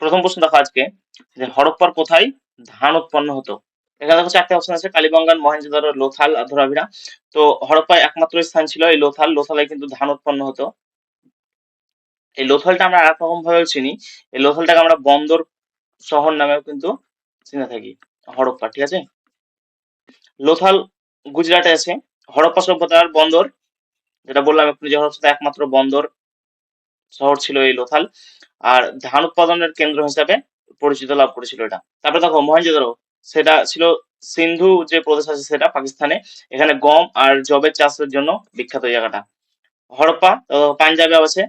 প্রথম প্রশ্ন দেখো আজকে, যে হরপ্পার কোথায় ধান উৎপন্ন হতো? এখানে দেখো চারটে অপশন আছে কালীবঙ্গান মহেঞ্জোদারো লোথাল আর ধোলাভিরা তো হরপ্পায় একমাত্র স্থান ছিল এই লোথাল, লোথালে কিন্তু ধান উৎপন্ন হতো। এই লোথালটা আমরা আর রকম ভাবে চিনি। এই লোথালটাকে আমরা বন্দর শহর নামেও কিন্তু চিনে থাকি, হরপ্পা, ঠিক আছে? লোথাল গুজরাটে আছে, হরপ্পা সভ্যতার বন্দর, যেটা বললাম একটু যে হরপ্পা একমাত্র বন্দর শহর ছিল এই লোথাল। আর ধান উৎপাদনের কেন্দ্র হিসাবে পরিচিত লাভ করেছিল এটা। তারপরে দেখো মহেঞ্জোদারো সেটা ছিল সিন্ধু যে প্রদেশ আছে সেটা পাকিস্তানে। এখানে গম আর জবের চাষের জন্য বিখ্যাত জায়গাটা। হরপ্পা পাঞ্জাবে আছে,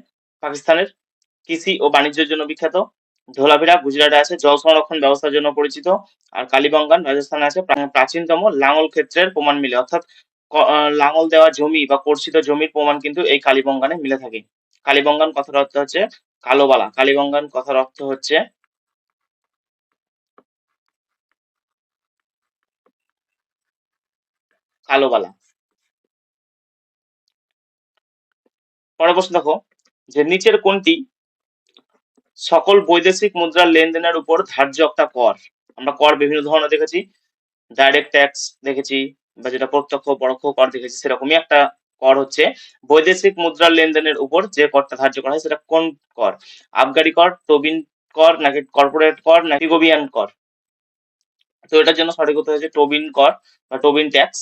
পাকিস্তানের। কৃষি ও বাণিজ্যের জন্য বিখ্যাত। ধোলাভিরা গুজরাটে আছে, জল সংরক্ষণ ব্যবস্থার জন্য পরিচিত। আর কালীবঙ্গান রাজস্থানে আছে প্রাচীনতম লাঙল ক্ষেত্রের প্রমাণ মিলে। অর্থাৎ লাঙল দেওয়া জমি বা কর্ষিত জমির প্রমাণ কিন্তু এই কালীবঙ্গানে মিলে থাকে। কালীবঙ্গান কথার অর্থ হচ্ছে কালোবালা। কালীবঙ্গান কথার অর্থ হচ্ছে কালোবালা। পরের প্রশ্ন দেখো, যে নিচের কোনটি সকল বৈদেশিক মুদ্রার লেনদেনের উপর ধার্য একটা কর? আমরা কর বিভিন্ন ধরনের দেখেছি। ডাইরেক্ট ট্যাক্স দেখেছি বা যেটা প্রত্যক্ষ, পরোক্ষ কর দেখেছি, সেরকমই একটা কর হচ্ছে। বৈদেশিক মুদ্রার লেনদেনের উপর যে করটা ধার্য করা হয় সেটা কোন কর? আবগারি কর টোবিন কর নাকি কর্পোরেট কর নাকি গোবিয়ান কর? তো এটার জন্য সঠিক উত্তর হচ্ছে টোবিন কর বা টোবিন ট্যাক্স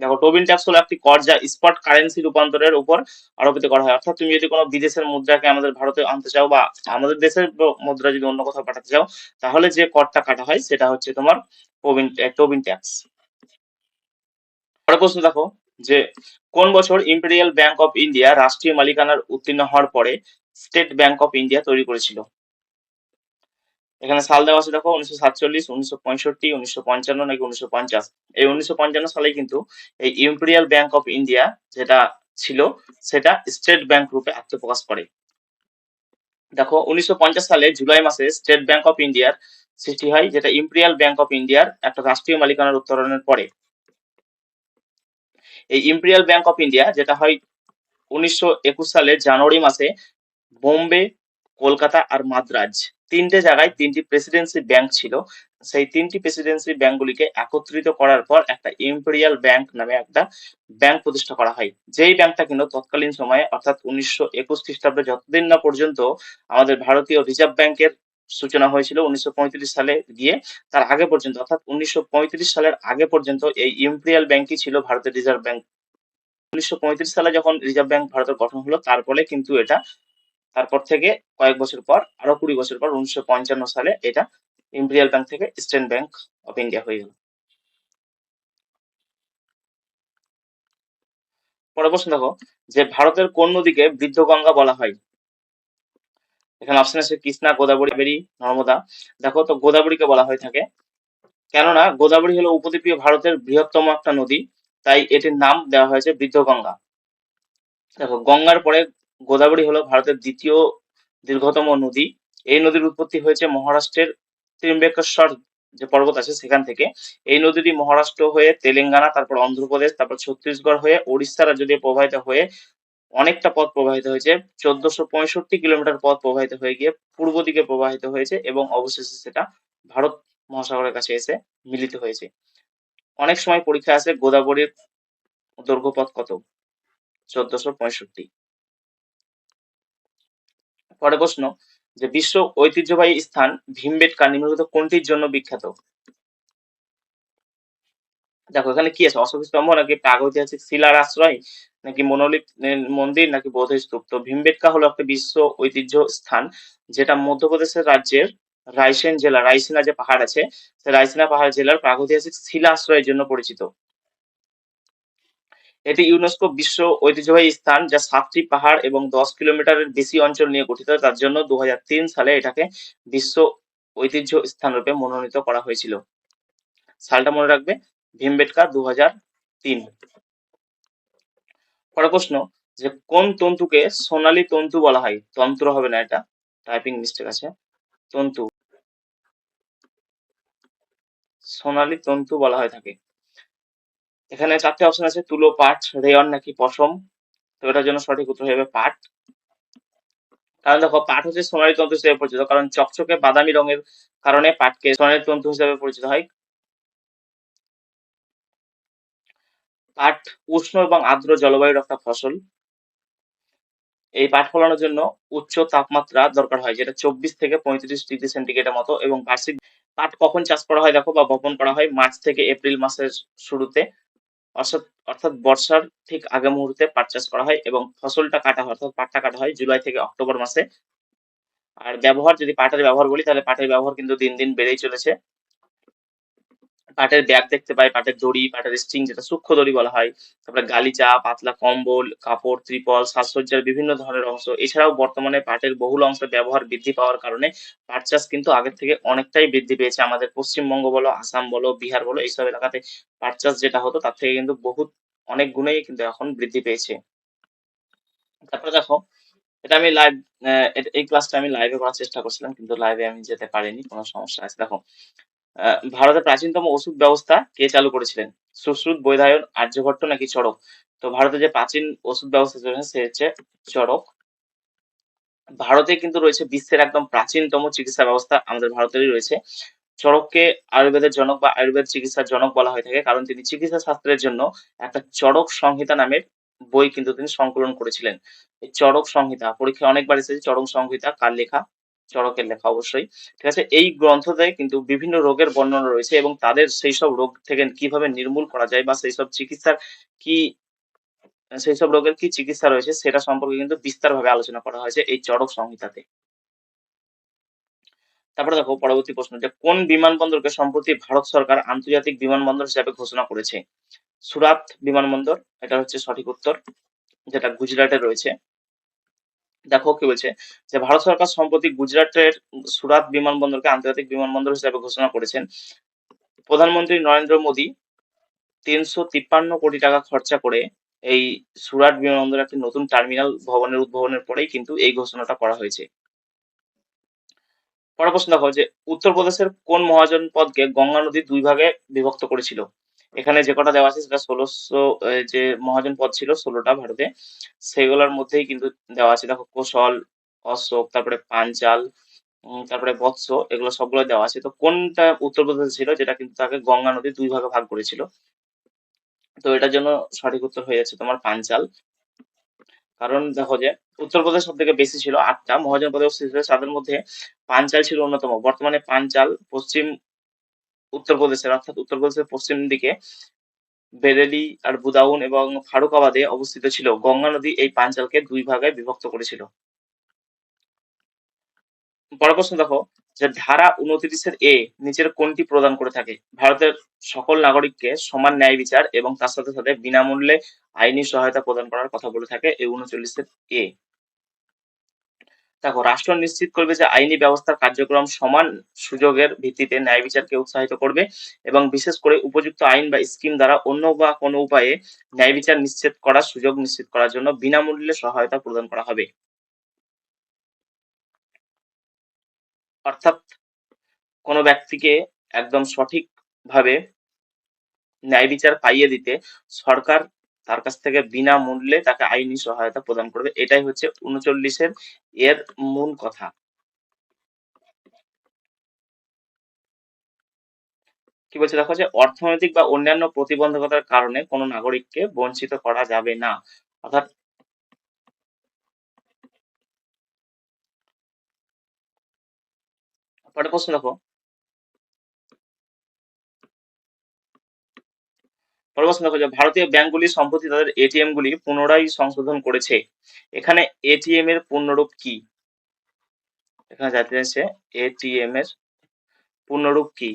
দেখো টোবিন ট্যাক্স হলো একটি কর যা স্পট কারেন্সি রূপান্তরের উপর আরোপিত করা হয়। অর্থাৎ তুমি যদি কোনো বিদেশের মুদ্রাকে আমাদের ভারতে আনতে চাও বা আমাদের দেশের মুদ্রা যদি অন্য কোথাও পাঠাতে চাও, তাহলে যে করটা কাটা হয় সেটা হচ্ছে তোমার টোবিন টোবিন ট্যাক্স পরের প্রশ্ন দেখো। যে কোন বছর ইম্পেরিয়াল ব্যাংক অফ ইন্ডিয়া রাষ্ট্রীয় মালিকানার উত্তীর্ণ হওয়ার পরে স্টেট ব্যাংক অফ ইন্ডিয়া তৈরি করেছিল? এখানে সাল দেওয়া আছে দেখো, উনিশশো সাতচল্লিশ, উনিশশো পঁয়ষট্টি, উনিশশো পঞ্চান্ন নাকি উনিশশো পঞ্চাশ? এই উনিশশো পঞ্চান্ন সালে কিন্তু এই ইম্পেরিয়াল ব্যাংক অফ ইন্ডিয়া যেটা ছিল, সেটা স্টেট ব্যাংক রূপে আত্মপ্রকাশ করে। দেখো, উনিশশো পঞ্চাশ সালে জুলাই মাসে স্টেট ব্যাংক অফ ইন্ডিয়ার সৃষ্টি হয়, যেটা ইম্পেরিয়াল ব্যাংক অফ ইন্ডিয়ার একটা রাষ্ট্রীয় মালিকানার উত্তরণের পরে। এই ইম্পেরিয়াল ব্যাংক অফ ইন্ডিয়া যেটা হয় উনিশশো একুশ সালের জানুয়ারি মাসে বোম্বে, কলকাতা আর মাদ্রাজ, তিনটে জায়গায় তিনটি প্রেসিডেন্সি ব্যাংক ছিল। সেই তিনটি প্রেসিডেন্সি ব্যাংকগুলিকে একত্রিত করার পর একটা ইম্পেরিয়াল ব্যাংক নামে একটা ব্যাংক প্রতিষ্ঠা করা হয়। যেই ব্যাংকটা কিন্তু তৎকালীন সময়ে, অর্থাৎ উনিশশো একুশ খ্রিস্টাব্দে যতদিন না পর্যন্ত আমাদের ভারতীয় রিজার্ভ ব্যাংকের সূচনা হয়েছিল উনিশশো পঁয়ত্রিশ সালে গিয়ে তার আগে পর্যন্ত, অর্থাৎ উনিশশো পঁয়ত্রিশ সালের আগে পর্যন্ত এই ইম্পেরিয়াল ব্যাংকই ছিল ভারতের রিজার্ভ ব্যাংক। উনিশশো পঁয়ত্রিশ সালে যখন রিজার্ভ ব্যাংক ভারতের গঠন হলো, তারপরে কিন্তু এটা, তারপর থেকে কয়েক বছর পর, আরও কুড়ি বছর পর উনিশশো পঞ্চান্ন সালে এটা ইম্পেরিয়াল ব্যাংক থেকে স্টেট ব্যাংক অফ ইন্ডিয়া হয়ে গেল। পরে প্রশ্ন দেখো যে ভারতের কোন নদীকে বৃদ্ধ গঙ্গা বলা হয়? এখানে অপশন আছে কৃষ্ণা গোদাবরী কাবেরী নর্মদা। দেখো তো গোদাবরীকে বলা হয়ে থাকে। কেননা গোদাবরী হলো উপদ্বীপীয় ভারতের বৃহত্তম একটা নদী, তাই এটির নাম দেওয়া হয়েছে বৃদ্ধ গঙ্গা। দেখো, গঙ্গার পরে গোদাবরী হলো ভারতের দ্বিতীয় দীর্ঘতম নদী। এই নদীর উৎপত্তি হয়েছে মহারাষ্ট্রের ত্রিম্বেকেশ্বর যে পর্বত আছে সেখান থেকে। এই নদীটি মহারাষ্ট্র হয়ে তেলেঙ্গানা, তারপর অন্ধ্রপ্রদেশ, তারপর ছত্তিশগড় হয়ে উড়িষ্যা রাজ্য দিয়ে প্রবাহিত হয়ে অনেকটা পথ প্রবাহিত হয়েছে। চোদ্দশো পঁয়ষট্টি কিলোমিটার পথ প্রবাহিত হয়ে গিয়ে পূর্ব দিকে প্রবাহিত হয়েছে এবং অবশেষে সেটা ভারত মহাসাগরের কাছে এসে মিলিত হয়েছে। অনেক সময় পরীক্ষা আসে গোদাবরীর দৈর্ঘ্য পথ কত? চোদ্দশো পঁয়ষট্টি। পরের প্রশ্ন, যে বিশ্ব ঐতিহ্যবাহী স্থান ভীমবেটকা নিম্নলিখিত কোনটির জন্য বিখ্যাত? দেখো, এখানে কি আছে? অশোক স্তম্ভ নাকি প্রাগৈতিহাসিক শিলার আশ্রয়, নাকি মনোলিক মন্দির, নাকি বৌদ্ধ স্তূপ তো ভীমবেটকা হলো একটা বিশ্ব ঐতিহ্য স্থান, যেটা মধ্যপ্রদেশের রাজ্যের রায়সেন জেলা, রায়সিনা যে পাহাড় আছে রায়সিনা পাহাড় জেলার প্রাগৈতিহাসিক শিলা আশ্রয়ের জন্য পরিচিত। এটি ইউনেস্কো বিশ্ব ঐতিহ্যবাহী স্থান, যা সাতটি পাহাড় এবং দশ কিলোমিটারের বেশি অঞ্চল নিয়ে গঠিত। তার জন্য দু হাজার তিন সালে এটাকে বিশ্ব ঐতিহ্য স্থান রূপে মনোনীত করা হয়েছিল। সালটা মনে রাখবে? ভীমবেটকা দু হাজার তিন। পরের প্রশ্ন, যে কোন তন্তুকে সোনালী তন্তু বলা হয়? তন্ত্র হবে না এটা টাইপিং মিস্টেক আছে। তন্তু, সোনালী তন্তু বলা হয় থাকে। এখানে চারটে অপশন আছে, তুলো, পাট, রেয়ন নাকি পশম? তো এটার জন্য সঠিক উত্তর হবে পাট। কারণ দেখো, পাট হচ্ছে সোনালী তন্তু হিসেবে পরিচিত, কারণ চকচকে বাদামি রঙের কারণে পাটকে সোনালী তন্তু হিসেবে পরিচিত হয়। পাট উষ্ণ এবং আর্দ্র জলবায়ুর একটা ফসল। এই পাট ফলানোর জন্য উচ্চ তাপমাত্রা দরকার হয়, যেটা চব্বিশ থেকে পঁয়ত্রিশ ডিগ্রি সেন্টিগ্রেডের মতো এবং বার্ষিক পাট কখন চাষ করা হয় দেখো বা বপন করা হয় মার্চ থেকে এপ্রিল মাসের শুরুতে। অর্থাৎ অর্থাৎ বর্ষার ঠিক আগে মুহূর্তে পাট চাষ করা হয় এবং ফসলটা কাটা হয়, অর্থাৎ পাটটা কাটা হয় জুলাই থেকে অক্টোবর মাসে। আর ব্যবহার, যদি পাটের ব্যবহার বলি তাহলে পাটের ব্যবহার কিন্তু দিন দিন বেড়েই চলেছে। পাটের ব্যাগ দেখতে পাই পাটের দড়ি পাটের স্ট্রিং যেটা সূক্ষ্ম দড়ি বলা হয়। তারপরে গালিচা, পাতলা কম্বল, কাপড়, ত্রিপল, সাজসজ্জার বিভিন্ন ধরনের অংশ। এছাড়াও বর্তমানে পাটের বহুল অংশের ব্যবহার বৃদ্ধি পাওয়ার কারণে পাট চাষ কিন্তু আগের থেকে অনেকটাই বৃদ্ধি পেয়েছে। আমাদের পশ্চিমবঙ্গ বলো, আসাম বলো, বিহার বলো, এইসব এলাকাতে পাট চাষ যেটা হতো, তার থেকে কিন্তু বহুত অনেক গুণেই কিন্তু এখন বৃদ্ধি পেয়েছে। তারপরে দেখো, এটা আমি লাইভ এই ক্লাসটা আমি লাইভে করার চেষ্টা করছিলাম, কিন্তু লাইভে আমি যেতে পারিনি, কোনো সমস্যা আছে দেখো ভারতের প্রাচীনতম ওষুধ ব্যবস্থা কে চালু করেছিলেন? সুশ্রুত, বৈধায়ন, আর্যভট্ট নাকি চড়ক? তো ভারতে যে প্রাচীন ওষুধ ব্যবস্থা চলেছে সে হচ্ছে চড়ক। ভারতে কিন্তু রয়েছে বিশ্বের একদম প্রাচীনতম চিকিৎসা ব্যবস্থা আমাদের ভারতেরই রয়েছে। চড়ককে আয়ুর্বেদের জনক বা আয়ুর্বেদ চিকিৎসার জনক বলা হয়ে থাকে, কারণ তিনি চিকিৎসা শাস্ত্রের জন্য একটা চড়ক সংহিতা নামের বই কিন্তু তিনি সংকলন করেছিলেন। এই চড়ক সংহিতা, পরীক্ষায় অনেকবার এসেছে চড়ক সংহিতা, কার লেখা? চড়কের লেখা অবশ্যই। ঠিক আছে? এই গ্রন্থতে কিন্তু বিভিন্ন রোগের বর্ণনা রয়েছে এবং তাদের সেই সব রোগ থেকে কীভাবে নির্মূল করা যায় বা সেই সব চিকিৎসার কি সেই সব রোগের কি চিকিৎসা রয়েছে সেটা সম্পর্কে কিন্তু বিস্তারভাবে আলোচনা করা হয়েছে এই চড়ক সংহিতাতে। তারপরে দেখো, পরবর্তী প্রশ্ন যে, কোন বিমানবন্দরকে সম্প্রতি ভারত সরকার আন্তর্জাতিক বিমানবন্দর হিসাবে ঘোষণা করেছে? সুরাত বিমানবন্দর, এটা হচ্ছে সঠিক উত্তর, যেটা গুজরাটে রয়েছে। দেখো কি বলছে? যে ভারত সরকার সম্প্রতি গুজরাটের সুরাত বিমানবন্দরকে আন্তর্জাতিক বিমানবন্দর হিসেবে ঘোষণা করেছেন। প্রধানমন্ত্রী নরেন্দ্র মোদী তিনশো তিপ্পান্ন কোটি টাকা খরচা করে এই সুরাট বিমানবন্দর একটি নতুন টার্মিনাল ভবনের উদ্ভাবনের পরেই কিন্তু এই ঘোষণাটা করা হয়েছে। পরের প্রশ্ন দেখো যে উত্তরপ্রদেশের কোন মহাজন পদকে গঙ্গা নদী দুই ভাগে বিভক্ত করেছিল? এখানে যে কটা দেওয়া আছে সেটা ষোলোশো যে মহাজন পদ ছিল ষোলোটা ভারতে। সেগুলোর মধ্যেই কিন্তু দেওয়া আছে। দেখো, কোশল, অশোক, তারপরে পাঞ্চাল তারপরে বৎস, এগুলো সবগুলো দেওয়া আছে। তো কোনটা উত্তরপ্রদেশে ছিল যেটা কিন্তু তাকে গঙ্গা নদী দুই ভাগে ভাগ করেছিল? তো এটার জন্য সঠিক উত্তর হয়ে যাচ্ছে তোমার পাঞ্চাল। কারণ দেখো যে উত্তরপ্রদেশ সব থেকে বেশি ছিল আটটা, মহাজন ছিল তাদের মধ্যে পাঞ্চাল ছিল অন্যতম। বর্তমানে পাঞ্চাল পশ্চিম উত্তরপ্রদেশের অর্থাৎ উত্তরপ্রদেশের পশ্চিম দিকে বেরেলি আর বুদাউন এবং ফারুকাবাদে অবস্থিত ছিল। গঙ্গা নদী এই পাঞ্চালকে দুই ভাগে বিভক্ত করেছিল। পরের প্রশ্ন দেখো যে ধারা উনত্রিশের এ নিচের কোনটি প্রদান করে থাকে? ভারতের সকল নাগরিককে সমান ন্যায় বিচার এবং তার সাথে সাথে বিনামূল্যে আইনি সহায়তা প্রদান করার কথা বলে থাকে এই উনচল্লিশের এ। দেখো, রাষ্ট্র নিশ্চিত করবে যে আইনি ব্যবস্থার কার্যক্রম সমান সুযোগের ভিত্তিতে ন্যায় বিচারকে উৎসাহিত করবে এবং বিশেষ করে উপযুক্ত আইন বা স্কিম দ্বারা অন্য বা কোনো উপায়ে ন্যায় বিচার নিশ্চিত করার সুযোগ নিশ্চিত করার জন্য বিনামূল্যে সহায়তা প্রদান করা হবে। অর্থাৎ কোনো ব্যক্তিকে একদম সঠিকভাবে ন্যায় বিচার পাইয়ে দিতে সরকার তার কাছ থেকে বিনামূল্যে তাকে আইনি সহায়তা প্রদান করবে। এটাই হচ্ছে উনচল্লিশের এর মূল কথা। কি বলছে? দেখো যে অর্থনৈতিক বা অন্যান্য প্রতিবন্ধকতার কারণে কোনো নাগরিককে বঞ্চিত করা যাবে না। অর্থাৎ পরের প্রশ্ন দেখো। প্রশ্ন দেখো যে ভারতীয় ব্যাংকগুলি সম্প্রতি তাদের এটিএম গুলি পুনরায় সংশোধন করেছে। এখানে এটিএম এর পূর্ণরূপ কি? এখানে জানতে চাইছে এটিএম এর পূর্ণরূপ কি?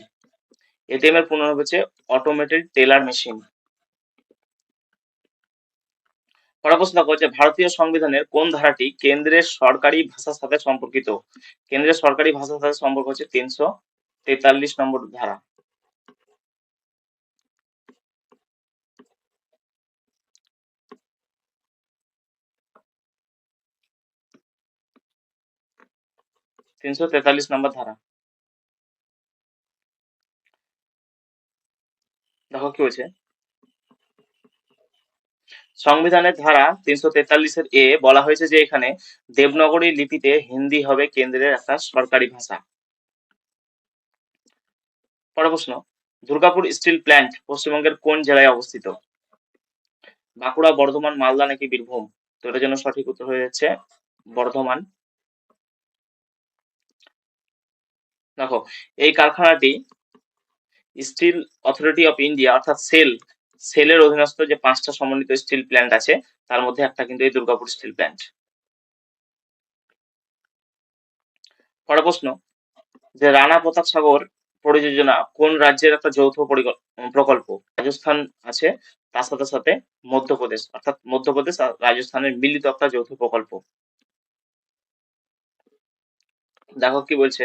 এটিএম এর পূর্ণরূপ হচ্ছে অটোমেটেড টেলার মেশিন দেখো যে, ভারতীয় সংবিধানের কোন ধারাটি কেন্দ্রের সরকারি ভাষার সাথে সম্পর্কিত? কেন্দ্রের সরকারি ভাষার সাথে সম্পর্ক হচ্ছে তিনশো তেতাল্লিশ নম্বর ধারা। তিনশো তেতাল্লিশ নম্বর ধারা। দেখো কি বলছে? সংবিধানের ধারা তিনশো তেতাল্লিশের এ বলা হয়েছে যে এখানে দেবনাগরী লিপিতে হিন্দি হবে কেন্দ্রের একটা সরকারি ভাষা। পরের প্রশ্ন, দুর্গাপুর স্টিল প্ল্যান্ট পশ্চিমবঙ্গের কোন জেলায় অবস্থিত? বাঁকুড়া, বর্ধমান, মালদা নাকি বীরভূম? তো এটার জন্য সঠিক উত্তর হয়ে যাচ্ছে বর্ধমান। দেখো, এই কারখানাটি স্টিল অথরিটি অফ ইন্ডিয়া, অর্থাৎ সেল, সেলের অধীনস্থ যে পাঁচটা সমন্বিত স্টিল প্ল্যান্ট আছে, তার মধ্যে একটা কিন্তু এই দুর্গাপুর স্টিল প্ল্যান্ট। পরের প্রশ্ন, যে রানা প্রতাপ সাগর পরিযোজনা কোন রাজ্যের একটা যৌথ পরিকল- প্রকল্প? রাজস্থান আছে, তার সাথে সাথে মধ্যপ্রদেশ, অর্থাৎ মধ্যপ্রদেশ আর রাজস্থানের মিলিত একটা যৌথ প্রকল্প। দেখো কি বলছে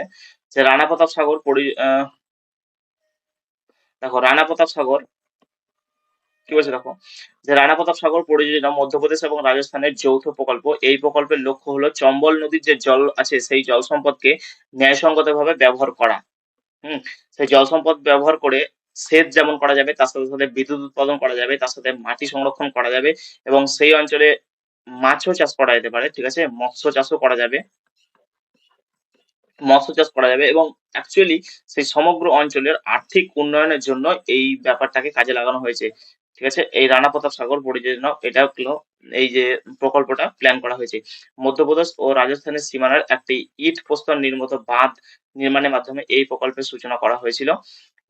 যে রানা প্রতাপ সাগর পরি দেখো রানা প্রতাপ সাগর, কি বলছে দেখো? যে রানা প্রতাপ সাগর পরিযোজনা মধ্যপ্রদেশ এবং রাজস্থানের যৌথ প্রকল্প, এই প্রকল্পের লক্ষ্য হলো চম্বল নদীর যে জল আছে, সেই জল সম্পদকে ন্যায়সঙ্গতভাবে ব্যবহার করা। হুম, সেই জল সম্পদ ব্যবহার করে সেচ যেমন করা যাবে, তার সাথে সাথে বিদ্যুৎ উৎপাদন করা যাবে, তার সাথে মাটি সংরক্ষণ করা যাবে এবং সেই অঞ্চলে মাছও চাষ করা যেতে পারে, ঠিক আছে? মৎস্য চাষও করা যাবে। মৎস্য চাষ করা যাবে এবং অ্যাকচুয়ালি সেই সমগ্র অঞ্চলের আর্থিক উন্নয়নের জন্য এই ব্যাপারটাকে কাজে লাগানো হয়েছে। ঠিক আছে? এই রানা প্রতাপ সাগর পরিযোজনা, এটা এই যে প্রকল্পটা প্ল্যান করা হয়েছে। মধ্যপ্রদেশ ও রাজস্থানের সীমানার একটি ইট প্রস্তর নির্মিত বাঁধ নির্মাণের মাধ্যমে এই প্রকল্পের সূচনা করা হয়েছিল।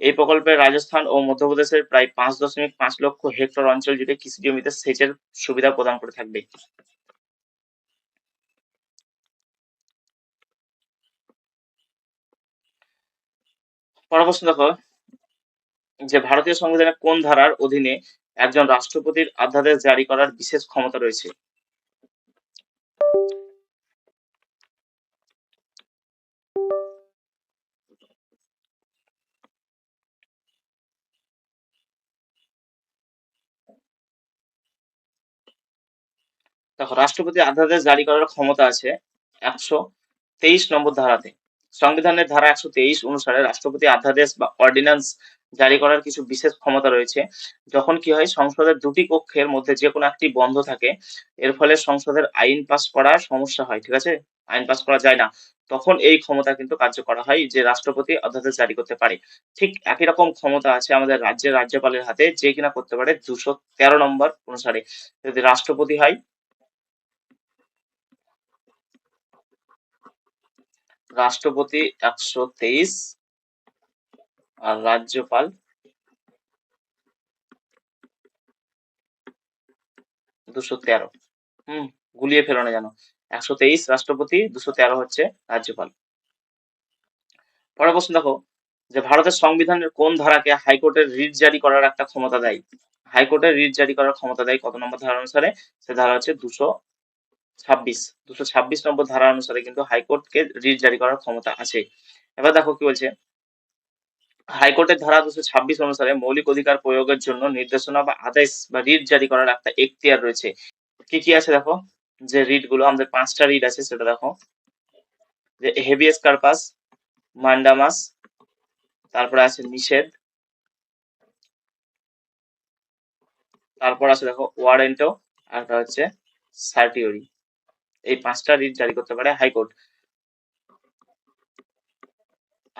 এই প্রকল্পে রাজস্থান ও মধ্যপ্রদেশের প্রায় পাঁচ দশমিক পাঁচ লক্ষ হেক্টর অঞ্চল জুড়ে কৃষি জমিতে সেচের সুবিধা প্রদান করে থাকবে। পরের প্রশ্ন দেখো যে ভারতীয় সংবিধানের কোন ধারার অধীনে একজন রাষ্ট্রপতির অধ্যাদেশ জারি করার বিশেষ ক্ষমতা রয়েছে? দেখো রাষ্ট্রপতি অধ্যাদেশ জারি করার ক্ষমতা আছে একশো তেইশ নম্বর ধারাতে। সংবিধানের ধারা একশো তেইশ অনুসারে রাষ্ট্রপতি অধ্যাদেশ বা অর্ডিন্যান্স জারি করার কিছু বিশেষ ক্ষমতা রয়েছে। যখন কি হয়, সংসদের দুটি কক্ষের মধ্যে যে কোনো একটি বন্ধ থাকে, এর ফলে সংসদের আইন পাস করার সমস্যা হয়, ঠিক আছে? আইন পাস করা যায় না। তখন এই ক্ষমতা কিন্তু কার্য করা হয় যে রাষ্ট্রপতি অধ্যাদেশ জারি করতে পারে। ঠিক একই রকম ক্ষমতা আছে আমাদের রাজ্যের রাজ্যপালের হাতে, যে কিনা করতে পারে দুশো তেরো নম্বর অনুসারে। যদি রাষ্ট্রপতি হয় রাষ্ট্রপতি একশো তেইশ আর রাজ্যপাল দুশো তেরো। হম, গুলিয়ে ফেলো না জানো একশো তেইশ রাষ্ট্রপতি, দুশো তেরো হচ্ছে রাজ্যপাল। পরের প্রশ্ন দেখো, যে ভারতের সংবিধানের কোন ধারাকে হাইকোর্টের রিট জারি করার একটা ক্ষমতা দেয়? হাইকোর্টের রিট জারি করার ক্ষমতা দেয় কত নম্বর ধারা অনুসারে? সে ধারা হচ্ছে দুশো ছাব্বিশ। দুশো ছাব্বিশ নম্বর ধারা অনুসারে কিন্তু হাইকোর্টকে রিট জারি করার ক্ষমতা আছে। এবার দেখো কি বলছে? হাইকোর্টের ধারা দুশো ছাব্বিশ অনুসারে মৌলিক অধিকার প্রয়োগের জন্য নির্দেশনা বা আদেশ বা রিট জারি করার একটা এখতিয়ার রয়েছে। কি কি আছে দেখো? যে রিটগুলো আমাদের পাঁচটা রিট আছে, সেটা দেখো। যে হেভিয়াস কার্পাস, মান্ডামাস, তারপরে আছে নিষেধ। তারপর আছে দেখো ওয়ারেন্টো, আর হচ্ছে সার্টিওরি। এই পাঁচটা রিট জারি করতে পারে হাইকোর্ট।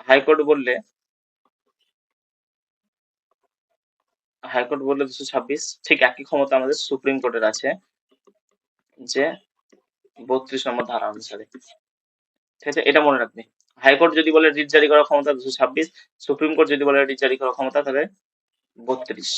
হাইকোর্ট বললে হাইকোর্ট বললে দুশো ছাব্বিশ, ঠিক একই ক্ষমতা আমাদের সুপ্রিম কোর্টের আছে, যে বত্রিশ নম্বর ধারা অনুসারে। ঠিক আছে, এটা মনে রাখবে। হাইকোর্ট যদি বলে রিট জারি করার ক্ষমতা দুশো ছাব্বিশ, সুপ্রিম কোর্ট যদি বলে রিট জারি করার ক্ষমতা তাহলে বত্রিশ।